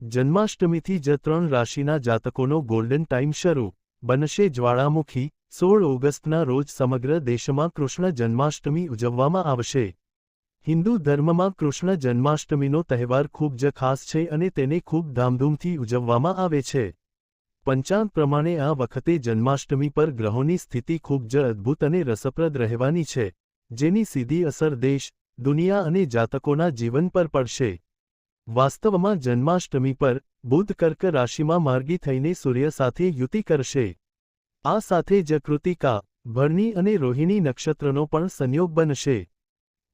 જન્માષ્ટમીથી જ ત્રણ રાશિના જાતકોનો ગોલ્ડન ટાઈમ શરૂ. બનશે જ્વાળામુખી. સોળ ઓગસ્ટના રોજ સમગ્ર દેશમાં કૃષ્ણ જન્માષ્ટમી ઉજવવામાં આવશે. હિન્દુ ધર્મમાં કૃષ્ણ જન્માષ્ટમીનો તહેવાર ખૂબ જ ખાસ છે અને તેને ખૂબ ધામધૂમથી ઉજવવામાં આવે છે. પંચાંગ પ્રમાણે આ વખતે જન્માષ્ટમી પર ગ્રહોની સ્થિતિ ખૂબ જ અદ્ભુત અને રસપ્રદ રહેવાની છે, જેની સીધી અસર દેશ, દુનિયા અને જાતકોના જીવન પર પડશે. વાસ્તવમાં જન્માષ્ટમી પર બુધ કર્ક રાશિમાં માર્ગી થઈને સૂર્ય સાથે યુતિ કરશે. આ સાથે જ કૃતિકા, ભરણી અને રોહિણી નક્ષત્રનો પણ સંયોગ બનશે.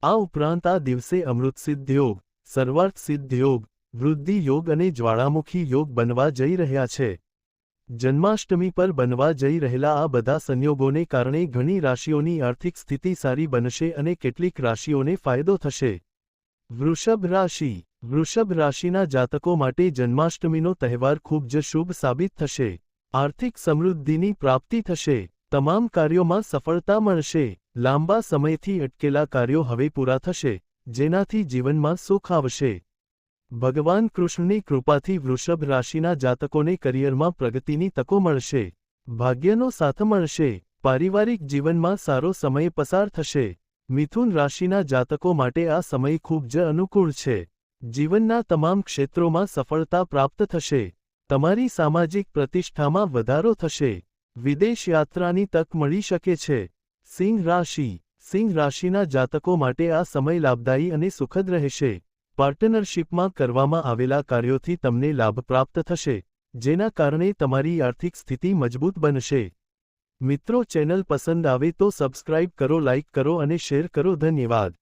આ ઉપરાંત આ દિવસે અમૃત યોગ, સર્વાર્થ સિદ્ધયોગ વૃદ્ધિ યોગ અને જ્વાળામુખી યોગ બનવા જઈ રહ્યા છે. જન્માષ્ટમી પર બનવા જઈ રહેલા આ બધા સંયોગોને કારણે ઘણી રાશિઓની આર્થિક સ્થિતિ સારી બનશે અને કેટલીક રાશિઓને ફાયદો થશે. વૃષભ રાશિ વૃષભ રાશિના જાતકો માટે જન્માષ્ટમીનો તહેવાર ખૂબ જ શુભ સાબિત થશે. આર્થિક સમૃદ્ધિની પ્રાપ્તિ થશે. તમામ કાર્યોમાં સફળતા મળશે. લાંબા સમયથી અટકેલા કાર્યો હવે પૂરા થશે, જેનાથી જીવનમાં સુખ આવશે. ભગવાન કૃષ્ણની કૃપાથી વૃષભ રાશિના જાતકોને કરિયરમાં પ્રગતિની તકો મળશે. ભાગ્યનો સાથ મળશે. પારિવારિક જીવનમાં સારો સમય પસાર થશે. મિથુન રાશિના જાતકો માટે આ સમય ખૂબ જ અનુકૂળ છે. જીવનના તમામ ક્ષેત્રોમાં સફળતા પ્રાપ્ત થશે, તમારી સામાજિક પ્રતિષ્ઠામાં વધારો થશે, વિદેશ યાત્રાની તક મળી શકે છે, સિંહ રાશિ, સિંહ રાશિના જાતકો માટે આ સમય લાભદાયી અને સુખદ રહેશે, પાર્ટનરશિપમાં કરવામાં આવેલા કાર્યોથી તમને લાભ પ્રાપ્ત થશે, જેના કારણે તમારી આર્થિક સ્થિતિ મજબૂત બનશે. મિત્રો ચેનલ પસંદ આવે તો સબસ્ક્રાઇબ કરો, લાઇક કરો અને શેર કરો, ધન્યવાદ.